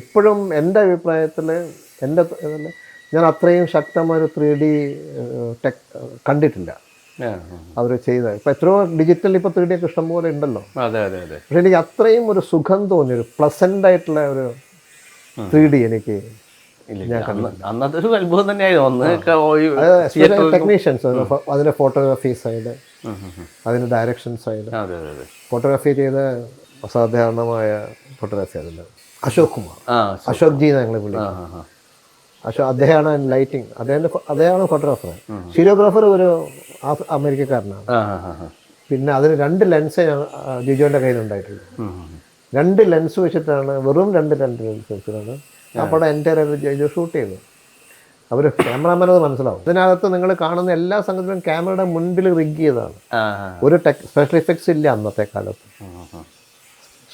ഇപ്പോഴും എന്റെ അഭിപ്രായത്തിൽ എന്റെ ഞാൻ അത്രയും ശക്തമായ ത്രീ ഡി ടെക് കണ്ടിട്ടില്ല. അവർ ചെയ്ത ഇപ്പം എത്രയോ ഡിജിറ്റൽ ഇപ്പോൾ ത്രീ ഡി ഒക്കെ ഇഷ്ടംപോലെ ഉണ്ടല്ലോ. അതെ അതെ അതെ. പക്ഷെ എനിക്ക് അത്രയും ഒരു സുഖം തോന്നി ഒരു പ്ലസന്റ് ആയിട്ടുള്ള ഒരു ത്രീ ഡി എനിക്ക് അന്നത്തെ ഒരു തന്നെയായിരുന്നു. ഒന്ന് ടെക്നീഷ്യൻസ് അതിന്റെ ഫോട്ടോഗ്രാഫി സൈഡ്. അതിന്റെ ഡയറക്ഷൻ സൈഡ് ഫോട്ടോഗ്രാഫി ചെയ്ത അസാധാരണമായ ഫോട്ടോഗ്രാഫി അതിൽ അശോക് കുമാർ അശോക് ജി ഞങ്ങൾ ആ, വിളിക്കും. അശോക് അദ്ദേഹമാണ് ലൈറ്റിംഗ് അദ്ദേഹം അദ്ദേഹമാണ് ഫോട്ടോഗ്രാഫർ സീരിയോഗ്രാഫർ ഒരു അമേരിക്കക്കാരനാണ്. പിന്നെ അതിന് രണ്ട് ലെൻസ് ജിജോന്റെ കയ്യിൽ ഉണ്ടായിട്ടുള്ളൂ ഉം, ഉം, ഉം. രണ്ട് ലെൻസ് വെച്ചിട്ടാണ് വെറും രണ്ട് രണ്ട് ലെൻസ് വെച്ചിട്ടാണ് ആ പടം എന്റെ ജയ്ജോ ഷൂട്ട് ചെയ്തു അവർ ക്യാമറാമാൻ അത് മനസ്സിലാവും. ഇതിനകത്ത് നിങ്ങൾ കാണുന്ന എല്ലാ സംഗതികളും ക്യാമറയുടെ മുൻപിൽ റിഗ് ചെയ്തതാണ്. ഒരു ടെക് സ്പെഷ്യൽ ഇഫക്ട്സ് ഇല്ല അന്നത്തെ കാലത്ത്.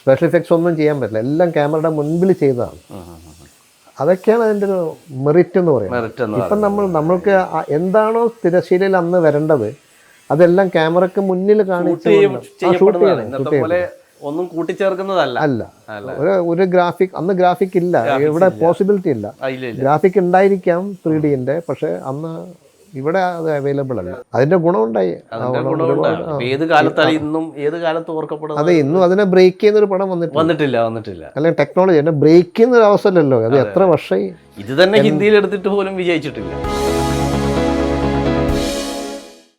സ്പെഷ്യൽ ഇഫക്ട്സ് ഒന്നും ചെയ്യാൻ പറ്റില്ല. എല്ലാം ക്യാമറയുടെ മുൻപിൽ ചെയ്തതാണ്. അതൊക്കെയാണ് അതിന്റെ ഒരു മെറിറ്റ് എന്ന് പറയുന്നത്. ഇപ്പം നമ്മൾ നമ്മൾക്ക് എന്താണോ തിരശ്ശീലയിൽ അന്ന് വരേണ്ടത് അതെല്ലാം ക്യാമറക്ക് മുന്നിൽ കാണിച്ച് ഒന്നും കൂട്ടിച്ചേർക്കുന്നതല്ല. അല്ല. ഒരു ഒരു ഗ്രാഫിക് അന്ന് ഗ്രാഫിക് ഇല്ല. ഇവിടെ പോസിബിലിറ്റി ഇല്ല. ഗ്രാഫിക് ഉണ്ടായിരിക്കാം ത്രീ ഡിന്റെ പക്ഷെ അന്ന് ഇവിടെ അത് അവൈലബിൾ അല്ല. അതിന്റെ ഗുണമുണ്ടായി. ഏത് കാലത്താണ് ഇന്നും ഏത് കാലത്ത് ഓർക്കപ്പെടുന്നത്? അതെ ഇന്നും അതിനെ ബ്രേക്ക് ചെയ്യുന്ന ഒരു പടം വന്നിട്ടില്ല. വന്നിട്ടില്ല വന്നിട്ടില്ല. അല്ലെങ്കിൽ ടെക്നോളജി എന്നെ ബ്രേക്ക് ചെയ്യുന്ന ഒരു അവസരമല്ലോ അത് എത്ര വർഷമായി ഇത് തന്നെ ഹിന്ദിയിൽ എടുത്തിട്ട് പോലും വിജയിച്ചിട്ടില്ല.